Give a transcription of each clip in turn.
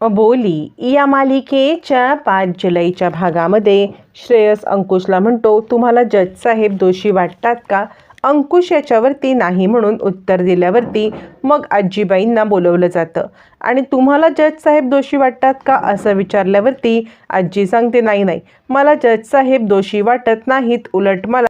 बोली या मालिकेच्या पाच जुलैच्या भागामध्ये श्रेयस अंकुशला म्हणतो तुम्हाला जज साहेब दोषी वाटतात का? अंकुश याच्यावरती नाही म्हणून उत्तर दिल्यावरती मग आजीबाईंना बोलवलं जातं. आणि तुम्हाला जज साहेब दोषी वाटतात का? असं विचारल्यावरती आजी सांगते नाही नाही मला जज साहेब दोषी वाटत नाहीत उलट मला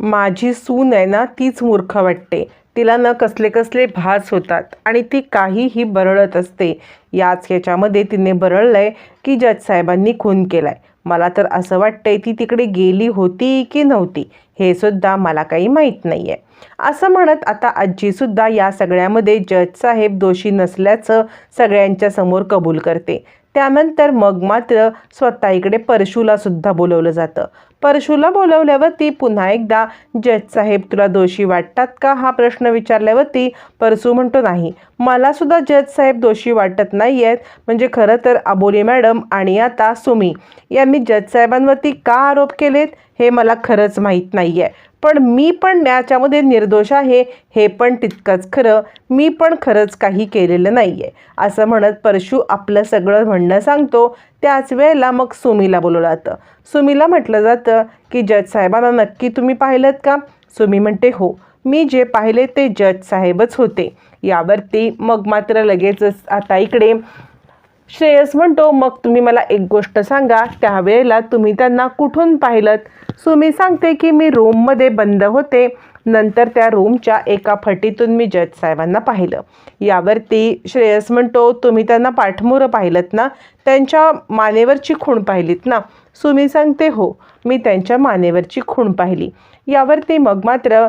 माझी सून आहे ना तीच मूर्ख वाटते. तिला न कसले कसले भास होतात आणि ती काहीही बरळत असते. याच ह्याच्यामध्ये तिने बरळलं आहे की जज साहेबांनी खून केला आहे मला तर असं वाटतंय ती तिकडे गेली होती की नव्हती. हे सुद्धा मला काही माहीत नाही आहे असं म्हणत आता आजीसुद्धा या सगळ्यामध्ये जज साहेब दोषी नसल्याचं सगळ्यांच्या समोर कबूल करते. त्यानंतर मग मात्र स्वतः इकडे परशूला सुद्धा बोलवलं जातं. परशूला बोलवल्यावरती पुन्हा एकदा जज साहेब तुला दोषी वाटतात का? हा प्रश्न विचारल्यावरती परशू म्हणतो नाही. मला सुद्धा जज साहेब दोषी वाटत नाही आहेत म्हणजे खरं तर अबोली मॅडम आणि आता सुमी यांनी जज साहेबांवरती का आरोप केलेत? हे मला खरंच माहीत नाही आहे पण मी पण याच्यामध्ये निर्दोष आहे हे पण तितकंच खरं. मी पण खरंच काही केलेलं नाही आहे असं म्हणत परशू आपलं सगळं म्हणणं सांगतो. त्याच वेळेला मग सुमीला बोलवलं जातं. सुमीला म्हटलं जातं की जज साहेबांना नक्की तुम्ही पाहिलं का? सुमी म्हणते हो. मी जे पाहिले ते जज साहेबच होते. यावरती मग मात्र लगेचच आता इकडे श्रेयस म्हणतो मग तुम्ही मला एक गोष्ट सांगा त्यावेळेला तुम्ही त्यांना कुठून पाहिलं सुमी सांगते की मी रूममध्ये बंद होते. नंतर त्या रूमच्या एका फटीतून मी जज साहेबांना पाहिलं. यावरती श्रेयस म्हणतो तुम्ही त्यांना पाठमोरं पाहिलं ना? त्यांच्या मानेवरची खूण पाहिलीत ना? सुमी सांगते हो मी त्यांच्या मानेवरची खूण पाहिली. यावरती मग मात्र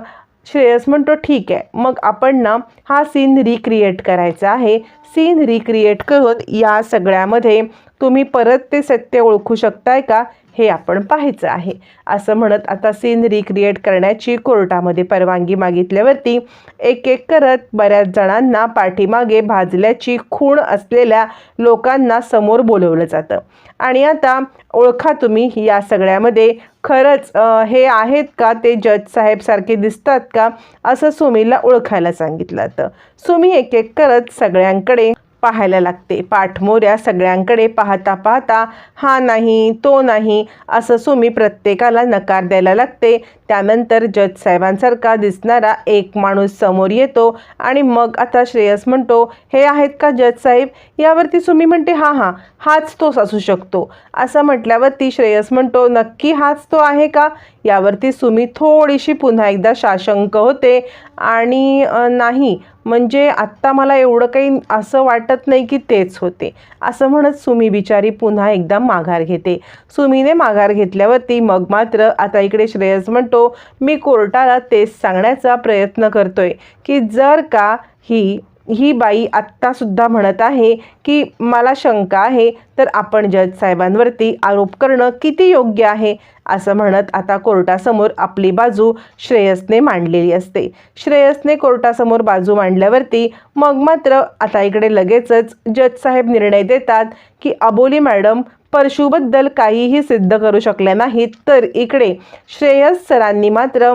श्रेयस म्हणतो ठीक आहे. मग आपण ना हा सीन रिक्रिएट करायचा आहे. सीन रिक्रिएट करून या सगळ्यामध्ये तुम्ही परत ते सत्य ओळखू शकताय का हे आपण पाहायचं आहे. असं म्हणत आता सीन रिक्रिएट करण्याची कोर्टामध्ये परवानगी मागितल्यावरती एक एक करत बऱ्याच जणांना पाठीमागे भाजल्याची खूण असलेल्या लोकांना समोर बोलवलं जातं. आणि आता ओळखा तुम्ही या सगळ्यामध्ये खरंच हे आहेत का? ते जज साहेबसारखे दिसतात का? असं सुमीला ओळखायला सांगितलं जातं. सुमी एक एक करत सगळ्यांकडे पाहायला लागते. पाठमोऱ्या सगळ्यांकडे पाहता पाहता हा नाही तो नाही असं सुमी प्रत्येकाला नकार द्यायला लागते. त्यानंतर जज साहेबांसारखा दिसणारा एक माणूस समोर येतो आणि मग आता श्रेयस म्हणतो हे आहेत का जज साहेब? यावरती सुमी म्हणते हां हां हाच तोच असू शकतो. असं म्हटल्यावरती श्रेयस म्हणतो नक्की हाच तो आहे का? यावरती सुमी थोडीशी पुन्हा एकदा साशंक होते आणि नाही म्हणजे आत्ता मला एवढं काही असं वाटत नाही की तेच होते. असं म्हणत सुमी बिचारी पुन्हा एकदा माघार घेते. सुमीने माघार घेतल्यावरती मग मात्र आता इकडे श्रेयस म्हणतो मी कोर्टाला तेच सांगण्याचा प्रयत्न करतोय की जर का ही ही बाई आत्तासुद्धा म्हणत आहे की मला शंका आहे तर आपण जज साहेबांवरती आरोप करणं किती योग्य आहे? असं म्हणत आता कोर्टासमोर आपली बाजू श्रेयसने मांडलेली असते. श्रेयसने कोर्टासमोर बाजू मांडल्यावरती मग मात्र आता इकडे लगेचच जज साहेब निर्णय देतात की अबोली मॅडम परशुबद्दल काहीही सिद्ध करू शकल्या नाहीत तर इकडे श्रेयस सरांनी मात्र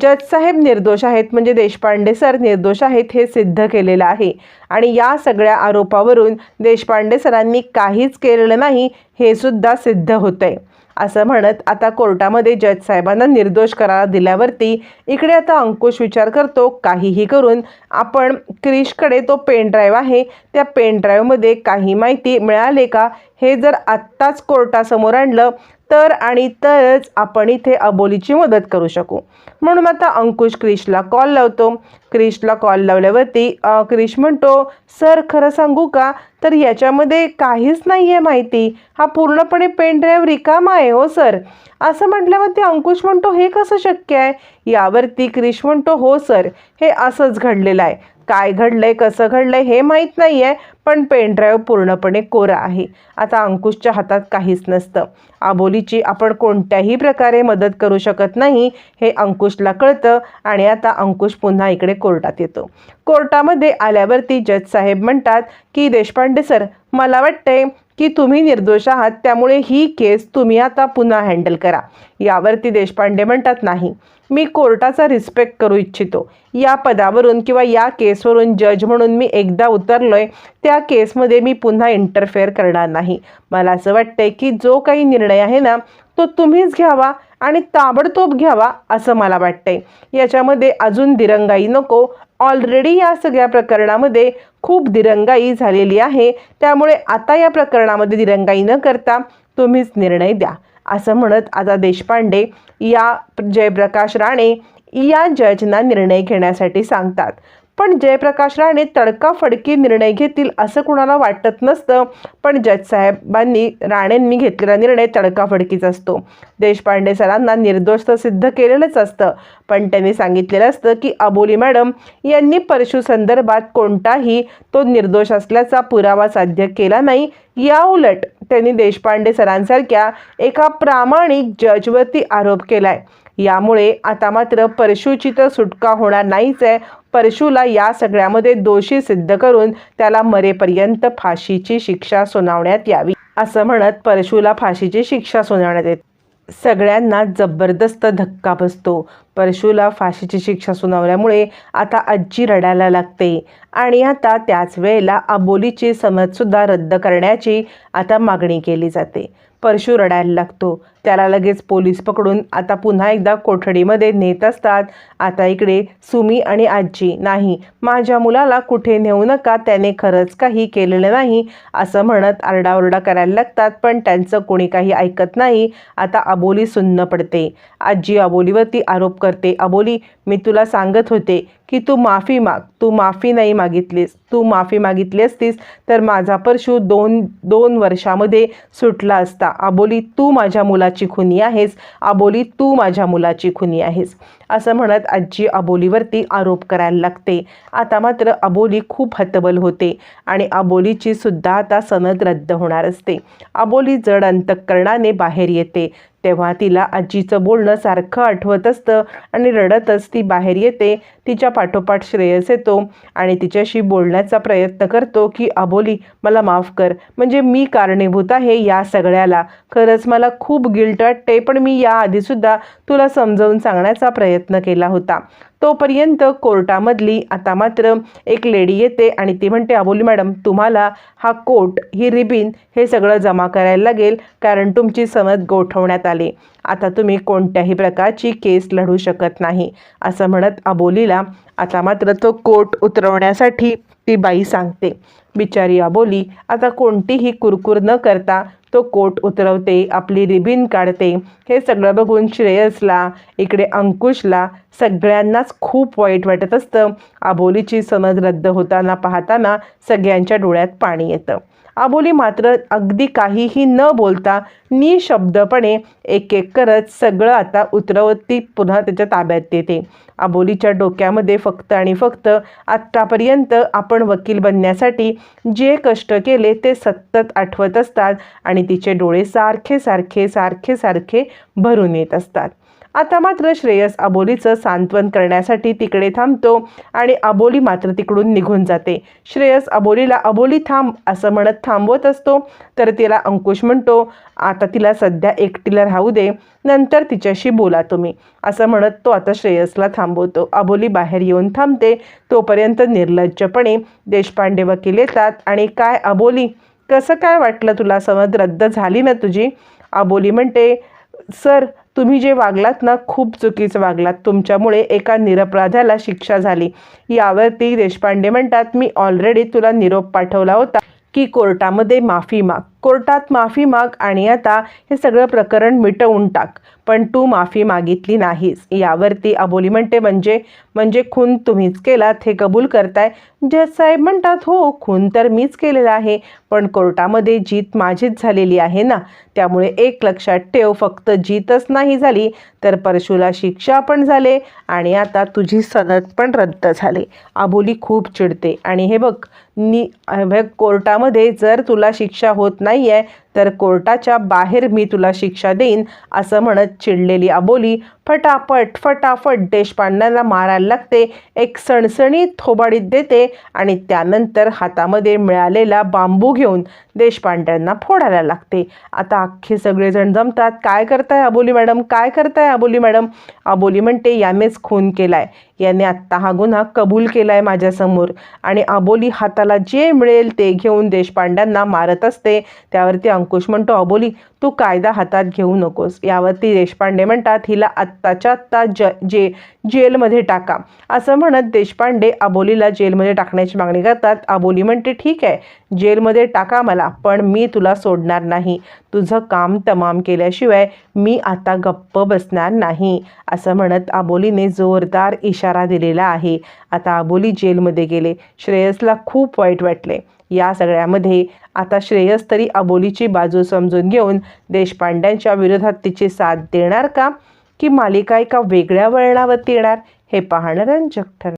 जज साहेब निर्दोष आहेत म्हणजे देशपांडे सर निर्दोष आहेत हे सिद्ध केलेलं आहे. आणि या सगळ्या आरोपावरून देशपांडे सरांनी काहीच केलेलं नाही हे सुद्धा सिद्ध होतं आहे असं म्हणत आता कोर्टामध्ये जज साहेबांना निर्दोष करार दिल्यावरती इकडे आता अंकुश विचार करतो काहीही करून. आपण क्रिशकडे तो पेन ड्राईव्ह आहे त्या पेन ड्राईव्हमध्ये काही माहिती मिळाले का? हे जर आत्ताच कोर्टासमोर आणलं तर आणि तरच आपण इथे अबोलीची मदत करू शकू. म्हणून आता अंकुश क्रिशला कॉल लावतो. क्रिशला कॉल लावल्यावरती क्रिश म्हणतो सर खरं सांगू का? तर याच्यामध्ये काहीच नाही आहे माहिती. हा पूर्णपणे पेन ड्राईव्ह रिकामा आहे हो सर. असं म्हटल्यावरती अंकुश म्हणतो हे कसं शक्य आहे? यावरती क्रिश म्हणतो हो सर हे असंच घडलेलं आहे. काय घडलंय कसं घडलंय हे माहीत नाही आहे पण पेनड्राईव्ह पूर्णपणे कोरा आहे. आता अंकुशच्या हातात काहीच नसतं. आबोलीची आपण कोणत्याही प्रकारे मदत करू शकत नाही हे अंकुशला कळतं आणि आता अंकुश पुन्हा इकडे कोर्टात येतो. कोर्टामध्ये आल्यावरती जज साहेब म्हणतात की देशपांडे सर मला वाटतंय की तुम्ही निर्दोष आहात त्यामुळे ही केस तुम्ही आता पुन्हा हँडल करा. यावरती देशपांडे म्हणतात नाही मी कोर्टाचा रिस्पेक्ट करू इच्छितो. या पदावरून किंवा या केसवरून जज म्हणून मी एकदा उतरलो आहे त्या केसमध्ये मी पुन्हा इंटरफेअर करणार नाही. मला असं वाटतंय की जो काही निर्णय आहे ना तो तुम्हीच घ्यावा आणि ताबडतोब घ्यावा असं मला वाटतंय. याच्यामध्ये अजून दिरंगाई नको. ऑलरेडी या सगळ्या प्रकरणामध्ये खूप दिरंगाई झालेली आहे. त्यामुळे आता या प्रकरणामध्ये दिरंगाई न करता तुम्हीच निर्णय द्या. असं म्हणत आता देशपांडे या जयप्रकाश राणे या जजना निर्णय घेण्यासाठी सांगतात. पण जयप्रकाश राणे तडकाफडकी निर्णय घेतील असं कुणाला वाटत नसतं. पण जजसाहेबांनी राणेंनी घेतलेला निर्णय तडकाफडकीच असतो. देशपांडे सरांना निर्दोष तर सिद्ध केलेलंच असतं. पण त्यांनी सांगितलेलं असतं की अबोली मॅडम यांनी परशुसंदर्भात कोणताही तो निर्दोष असल्याचा पुरावा साध्य केला नाही. या उलट त्यांनी देशपांडे सरांसारख्या एका प्रामाणिक जजवरती आरोप केलाय. यामुळे आता मात्र परशुची तर सुटका होणार नाहीच आहे. परशूला या सगळ्यामध्ये दोषी सिद्ध करून त्याला मरेपर्यंत फाशीची शिक्षा सुनावण्यात यावी असं म्हणत परशूला फाशीची शिक्षा सुनावण्यात येते. सगळ्यांना जबरदस्त धक्का बसतो. परशूला फाशीची शिक्षा सुनावल्यामुळे आता आजी रडायला लागते आणि आता त्याच वेळेला अबोलीची समजसुद्धा रद्द करण्याची आता मागणी केली जाते. परशू रडायला लागतो. त्याला लगेच पोलीस पकडून आता पुन्हा एकदा कोठडीमध्ये नेत असतात. आता इकडे सुमी आणि आजी नाही माझ्या मुलाला कुठे नेऊ नका त्याने खरंच काही केलेलं नाही असं म्हणत आरडाओरडा करायला लागतात पण त्यांचं कोणी काही ऐकत नाही. आता अबोली सुन्न पडते. आजी अबोलीवरती आरोप करते अबोली मी तुला सांगत होते की तू माफी माग तू माफी नाही मागितलीस तू माफी मागितली असतीस तर माझा परशू दोन दोन वर्षामध्ये सुटला असता. अबोली तू माझ्या मुला मुलाची खुनी आहेस. अबोली तू माझ्या मुलाची खुनी आहेस. असं म्हणत आजी अबोलीवरती आरोप करायला लागते. आता मात्र अबोली खूप हतबल होते आणि अबोलीची सुद्धा आता सनद रद्द होणार असते. अबोली जड अंतकरणाने बाहेर येते. तेव्हा तिला आजीचं बोलणं सारखं आठवत असतं आणि रडतच ती बाहेर येते तिच्या पाठोपाठ श्रेयस येतो आणि तिच्याशी बोलण्याचा प्रयत्न करतो की अबोली मला माफ कर. म्हणजे मी कारणीभूत आहे या सगळ्याला. खरंच मला खूप गिल्ट वाटते पण मी याआधीसुद्धा तुला समजावून सांगण्याचा प्रयत्न केला होता. तोपर्यंत कोर्टामधली आता मात्र एक लेडी येते आणि ती म्हणते अबोली मॅडम तुम्हाला हा कोट ही रिबीन हे सगळं जमा करायला लागेल कारण तुमची समज गोठवण्यात आली. आता तुम्ही कोणत्याही प्रकारची केस लढू शकत नाही. असं म्हणत अबोलीला आता मात्र तो कोट उतरवण्यासाठी ती बाई सांगते. बिचारी अबोली आता कोणतीही कुरकुर न करता तो कोट उतरवते आपली रिबीन काढते. हे सगळं बघून श्रेयसला इकडे अंकुशला सगळ्यांनाच खूप वाईट वाटत असतं. आबोलीची समज रद्द होताना पाहताना सगळ्यांच्या डोळ्यात पाणी येतं. आबोली मात्र अगदी काहीही न बोलता निशब्दपणे एक एक करत सगळं आता उतरवत ती पुन्हा त्याच्या ताब्यात येते आबोलीच्या डोक्यामध्ये फक्त आणि फक्त आत्तापर्यंत आपण वकील बनण्यासाठी जे कष्ट केले ते सतत आठवत असतात आणि तिचे डोळे सारखे सारखे सारखे सारखे भरून येत असतात. आता मात्र श्रेयस अबोलीचं सांत्वन करण्यासाठी तिकडे थांबतो आणि अबोली मात्र तिकडून निघून जाते. श्रेयस अबोलीला अबोली थांब असं म्हणत थांबवत असतो. तर तिला अंकुश म्हणतो आता तिला सध्या एकटीला राहू दे नंतर तिच्याशी बोला तुम्ही असं म्हणत तो आता श्रेयसला थांबवतो. अबोली बाहेर येऊन थांबते. तोपर्यंत निर्लज्जपणे देशपांडे वकील येतात आणि काय अबोली कसं काय वाटलं तुला? समज रद्द झाली ना तुझी? अबोली म्हणते सर तुम्ही जे वागलात ना खूप चुकीचं वागलात. तुमच्यामुळे एका निरपराधाला शिक्षा झाली. यावरती देशपांडे म्हणतात मी ऑलरेडी तुला निरोप पाठवला होता की कोर्टामध्ये माफी माग. कोर्टात माफी माग आणि आता हे सगळं प्रकरण मिटवून टाक. पण तू माफी मागितली नाहीस. यावरती अबोली म्हणते म्हणजे म्हणजे खून तुम्हीच केलात हे कबूल करताय? जज साहेब म्हणतात हो खून तर मीच केलेला आहे पण कोर्टामध्ये जीत माझीच झालेली आहे ना. त्यामुळे एक लक्षात ठेव फक्त जीतच नाही झाली तर परशुला शिक्षा पण झाले आणि आता तुझी सनद पण रद्द झाली. अबोली खूप चिडते. आणि हे बघ नी बघ कोर्टामध्ये जर तुला शिक्षा होत नाही आहे तर कोर्टाच्या बाहेर मी तुला शिक्षा देईन असं म्हणत चिडलेली अबोली फटाफट फटाफट देशपांड्याला मारायला लागते. एक सणसणीत थोबाडीत देते आणि त्यानंतर हातामध्ये मिळालेला बांबू घेऊन देशपांड्यांना फोडायला लागते. आता अख्खे सगळेजण जमतात. काय करताय अबोली मॅडम? काय करताय अबोली मॅडम? अबोली म्हणते यानेच खून केलाय. याने आत्ता हा गुन्हा कबूल केलाय माझ्यासमोर. आणि अबोली हाताला जे मिळेल ते घेऊन देशपांड्यांना मारत असते. त्यावरती अंकुश म्हणतो अबोली तू कायदा हातात घेऊ नकोस यावरती देशपांडे म्हणतात हिला आत्ताच्या आत्ता ज जे जेलमध्ये टाका असं म्हणत देशपांडे अबोलीला जेलमध्ये टाकण्याची मागणी करतात. अबोली म्हणते ठीक आहे जेलमध्ये टाका मला पण मी तुला सोडणार नाही. तुझं काम तमाम केल्याशिवाय मी आता गप्प बसणार नाही असं म्हणत अबोलीने जोरदार इशारा दिलेला आहे. आता अबोली जेलमध्ये गेले. श्रेयसला खूप वाईट वाटले. या सगळ्यामध्ये आता श्रेयस तरी अबोलीची बाजू समजून घेऊन देशपांड्यांच्या विरोधात तिची साथ देणार का? की मालिका एका वेगळ्या वळणावरती येणार? हे पाहणं रंजक ठरणार